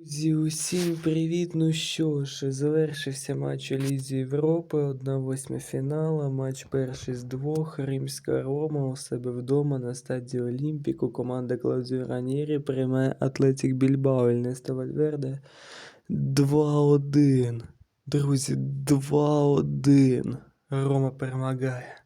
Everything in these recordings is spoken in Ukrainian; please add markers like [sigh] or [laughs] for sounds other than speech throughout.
Друзі, усім привіт! Ну що ж, завершився матч у Лізі Європи, 1-8 фінала, матч перший з двох, Римська Рома у себе вдома на стадії Олімпіку. Команда Клаудіо Ранєрі приймає Атлетік Більбао, Ельнесто Вальверде 2-1. Друзі, 2-1. Рома перемагає.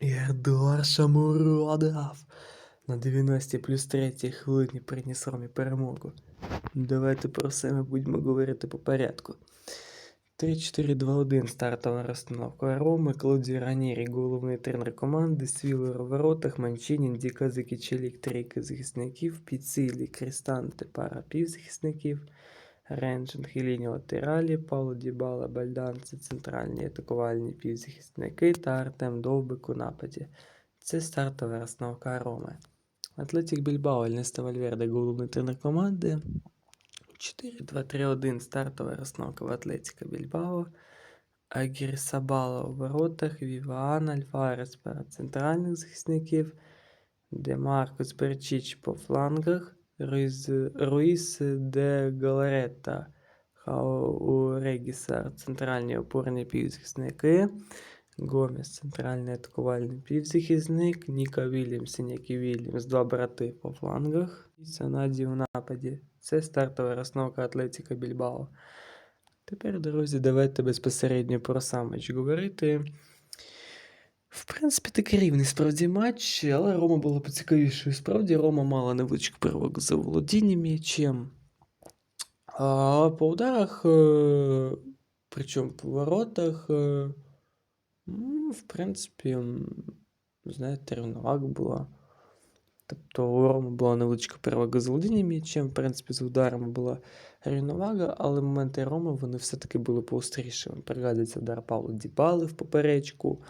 І Едуард Шамуродов на 90 плюс 3 хвилині приніс Ромі перемогу. Давайте про все ми будемо говорити по порядку. 3-4-2-1 стартова розстановка Роми, Клодзі Ранєрі, головний тренер команди, Свілер у воротах, Манчинін, Діка Закічелік, трійка захисників, Піцилі, Крістанте, пара півзахисників, Ренджен, Хеліні латералі, Пауло Дібала, Бальданці, центральні атакувальні півзахисники та Артем Довбик у нападі. Це стартова розстановка Роми. Атлетік Більбао, Ельнесто Вальверде, головний тренер команди. 4-2-3-1 стартова розстановка в Атлетіка Більбао. Агір Сабала у воротах, Віван Альфарес перед центральних захисників, Демаркос Берчіч по флангах, Руїз, Руїс де Галаретта у Регіса центральні опорні півзахисники, Гомес центральний атакувальний півзахисник, Ніка Вільямс і Нікі Вільямс, два брати по флангах, і Санаді у нападі. Це стартова розновка Атлетіка Більбао. Тепер, друзі, давайте безпосередньо про сам матч говорити. В принципі, такий рівний справді матч, але Рома була поцікавішою. Справді Рома мала невеличку перевагу за володінням м'ячем. А по ударах, е, причому по воротах, е, в принципі, знаєте, рівновага була. Тобто у Роми була невеличка перевага з володінням м'ячем, в принципі, з ударами була рівновага, але моменти Роми вони все-таки були поострішими. Пригадується удар Павло Дібали в поперечку.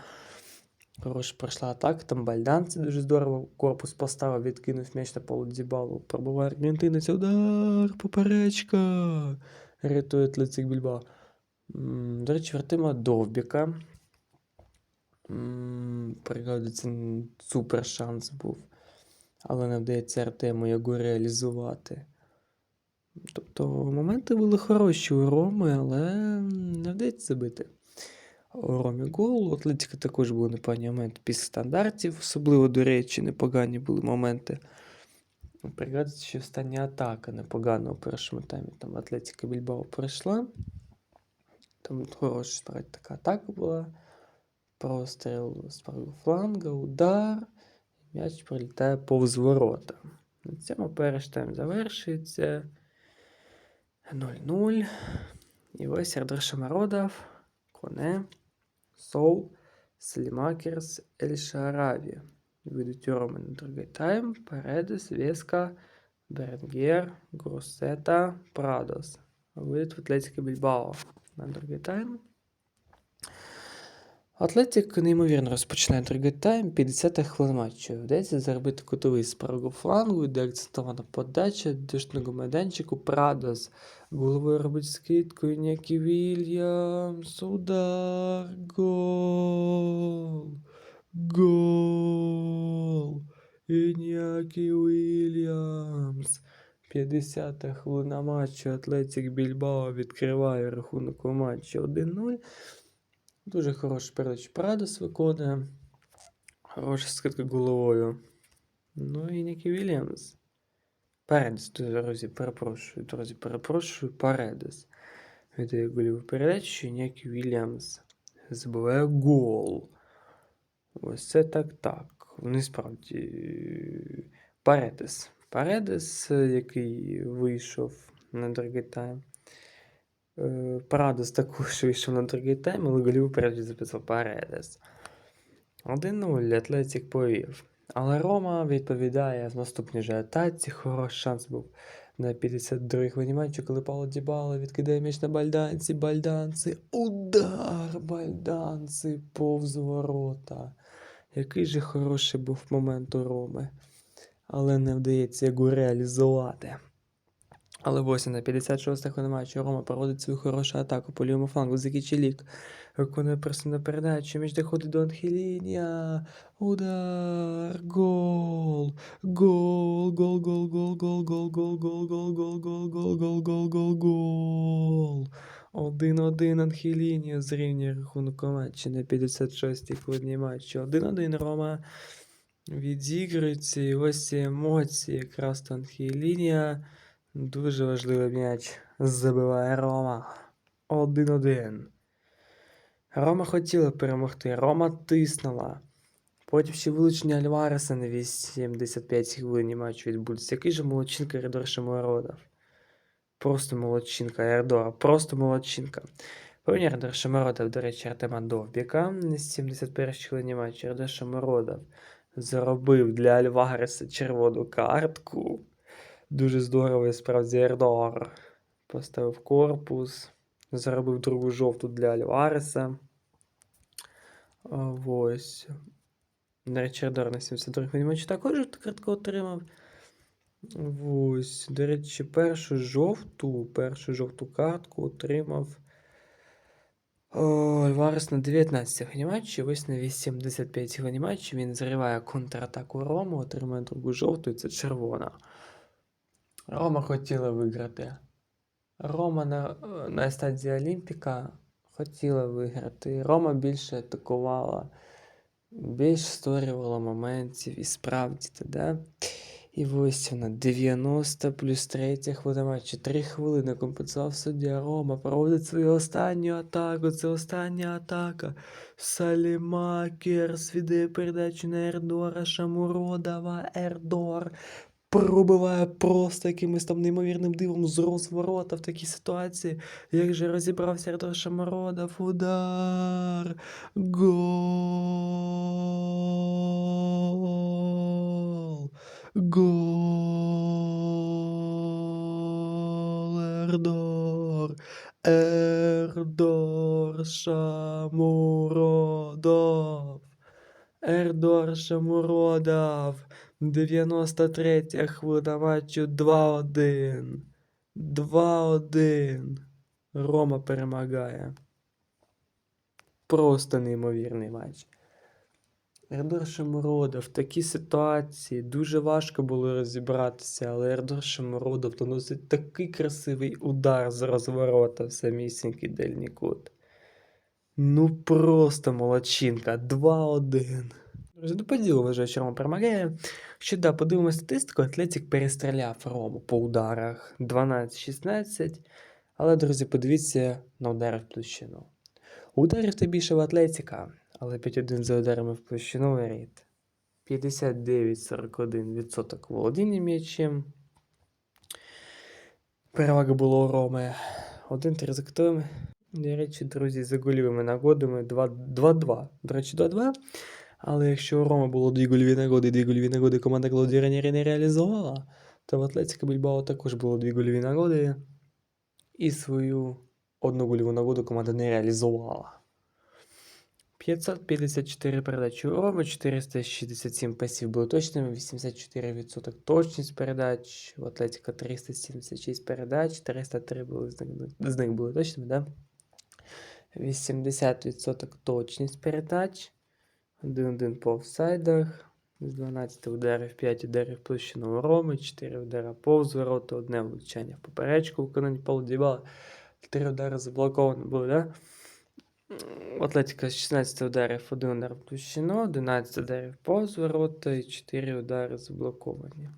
Хороша пройшла атака, там Бальданці дуже здорово корпус поставив, відкинув м'яч на Павло Дібалу. Пробуває аргентинець, удар, поперечка. Рятує Атлетик Більбао. До речі, Артема Довбіка. М, Пригадується, супер шанс був але не вдається Артему його реалізувати. Тобто моменти були хороші у Роми, але не вдається забити. У Ромі гол. У Атлетіка також були непогані моменти після стандартів, особливо, до речі, непогані були моменти. Пригадується, що остання атака непогана у першому таймі. Там Атлетіка Більбао пройшла. Там хороша така атака була. Простріл з правого фланга, удар. М'яч пролітає повз ворота. На цьому перший тайм завершується 0-0. І ось Ердер Шамародов, Коне, Соул, Слімакерс, Ель Шараві. Ведуть Роми на другий тайм. Передес, Веска, Беренгер, Грусета, Прадос. Вийдуть в Атлетіка Більбао на другий тайм. Атлетик неймовірно розпочинає другий тайм, 50 хвилин матчу. Вдається заробити кутовий з правого флангу, де акцентована подача дошного майданчику Прадос. Головою робить скидку Інякі Вільямс. Удар. Гол. Гол. Інякі Вільямс. 50 хвилина матчу. Атлетик Більбао відкриває рахунок у матчі 1-0. Дуже хороший передач Прадос виконує. Хороша скидка головою. Ну і Нікі Вільямс. Передес, друзі, перепрошую, друзі, перепрошую, Передес. Віддає голіву передачу, Нікі Вільямс забиває гол. Ось це так так. Вони справді Паредес. Паредес, який вийшов на другий тайм. Парадос також [laughs] вийшов на другий тайм, але голів перший записав Паредес. 1-0 Атлетик повів. Але Рома відповідає в наступній же атаці. Хороший шанс був на 52-й хвилині матчу, коли Павло Дібало відкидає м'яч на Бальданці. Бальданці. Удар! Бальданці повз ворота. Який же хороший був момент у Роми. Але не вдається його реалізувати. Але ось на 56 хвилин матчу Рома проводить свою хорошу атаку по лівому флангу. Закічелік виконує пресну передачу. Між доходить до Анхелінія. Удар. Гол. Гол. Гол. Гол. Гол. Гол. Гол. Гол. Гол. Гол. Гол. Гол. Гол. Гол. Гол. Гол. Гол. Один-один Анхелінія зрівнює рахунок матчі на 56-й хвилині матчу. Один-один Рома відігрується. І ось ці емоції. Якраз Анхелінія. Дуже важливий м'яч забиває Рома. 1-1. Рома хотіла перемогти. Рома тиснула. Потім ще вилучення Альвареса на 85 хвилині матчу відбудеться. Який же молодчинка Ердор Шамородов. Просто молодчинка Ердора. Просто молодчинка. Повні Ердор Шамородов, до речі, Артема Довбіка на 71 хвилині матчу. Ердор Шамородов заробив для Альвареса червону картку. Дуже здорово і справді Ердор. Поставив корпус. Заробив другу жовту для Альвареса. Ось. Речі, Ердор на 72 хвилині матчу також картку отримав. Ось. До речі, першу жовту, першу жовту картку отримав. Альварес на 19 хвилині матчі, ось на 85 хвилині матчі він зриває контратаку Рому, отримує другу жовту, і це червона. Рома хотіла виграти. Рома на, на стадії Олімпіка хотіла виграти. Рома більше атакувала, більш створювала моментів і справді тоді. І ось вона 90 плюс 3 хвилина матчу. 3 хвилини компенсував суддя Рома. Проводить свою останню атаку. Це остання атака. Салімакерс віддає передачу на Ердора Шамуродова. Ердор пробиває просто якимось там неймовірним дивом з розворота в такій ситуації. Як же розібрався Ердор Шамуродов. Удар. Гол. Гол. Ердор. Ердор Шамуродов. Ердор Шамуродов. 93 хвилина матчу 2-1. 2-1. Рома перемагає. Просто неймовірний матч. Ердор Шамуродов в такій ситуації дуже важко було розібратися, але Ердор Шамуродов наносить такий красивий удар з розворота в самісінький дальній кут. Ну просто молодчинка. 2-1. Друзі, до поділу вважаю, що перемагає. Що да, подивимося статистику, Атлетик перестріляв Рому по ударах 12-16. Але, друзі, подивіться на удари в площину. Ударів та більше в Атлетика, але 5-1 за ударами в площину воріт. 59-41% володіння м'ячем. Перевага була у Роми. 1-3 за кутовими. До речі, друзі, за гольовими нагодами 2-2. До речі, 2-2. Але якщо у Роми було дві гольові нагоди, дві гольові нагоди команда Клаудіо Ранєрі не реалізувала, то в Атлетико Більбао також було дві гольові нагоди. І свою одну гольову нагоду команда не реалізувала. 554 передачі у Роми, 467 пасів були точними, 84% точність передач, у Атлетіка 376 передач, 303 були з них були точними, да? 80% точність передач, 1-1 по офсайдах, з 12 ударів, 5 ударів площину Роми, 4 удари повз ворота, одне влучання в поперечку виконання Павла Дібала, 3 удари заблоковані були, да? У Атлетіка 16 ударів, 1 удар площину, 11 ударів повз ворота і 4 удари заблоковані.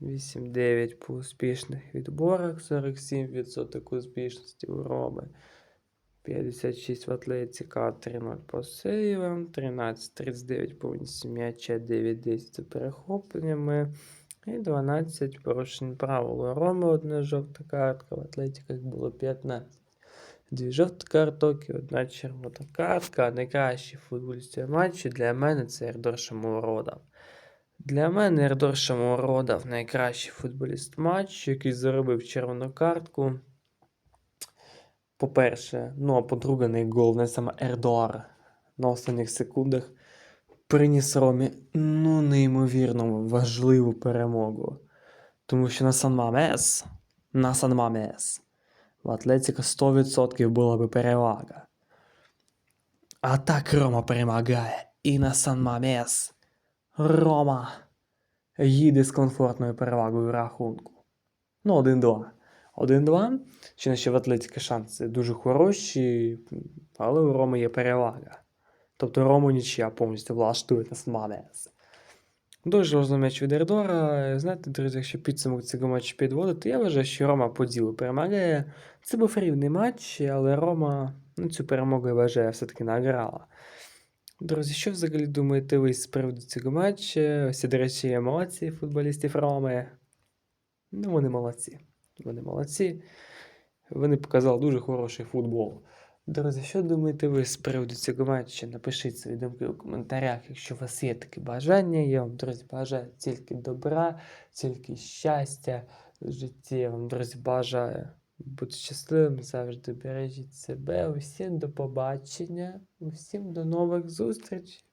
8-9 по успішних відборах, 47% успішності у Роми. 56 в Атлетіка, 3-0 по сейвам, 13-39 повністю м'яча, 9-10 за перехопленнями. І 12 порушень правил. У Роми одна жовта картка, в Атлетіках було 15. Дві жовті карток і одна червона картка. Найкращий футболіст цього матчу для мене це Ердор Шамуродов. Для мене Ердор Шамуродов найкращий футболіст матчу, який заробив червону картку. По-перше, ну а по-друге, не гол, не саме Ердор на останніх секундах приніс Ромі ну неймовірно важливу перемогу. Тому що на Сан Мамес на Сан Мамес. В Атлетіко 100% була би перевага. А так Рома перемагає і на Сан Мамес. Рома їде з комфортною перевагою рахунку. Ну, 1-2. 1-2. Ще на ще в Атлетіки шанси дуже хороші, але у Роми є перевага. Тобто Рому нічия повністю влаштує на Сан Дуже важливий м'яч від Ердора. Знаєте, друзі, якщо підсумок цього матчу підводити, я вважаю, що Рома по ділу перемагає. Це був рівний матч, але Рома ну, цю перемогу я вважаю все-таки награла. Друзі, що взагалі думаєте ви з приводу цього матчу? Ось, до речі, емоції футболістів Роми. Ну, вони молодці. Вони молодці. Вони показали дуже хороший футбол. Друзі, що думаєте ви з приводу цього матчу? Напишіть свої думки у коментарях, якщо у вас є таке бажання. Я вам, друзі, бажаю тільки добра, тільки щастя в житті. Я вам, друзі, бажаю бути щасливим, завжди бережіть себе. Усім до побачення, усім до нових зустрічей.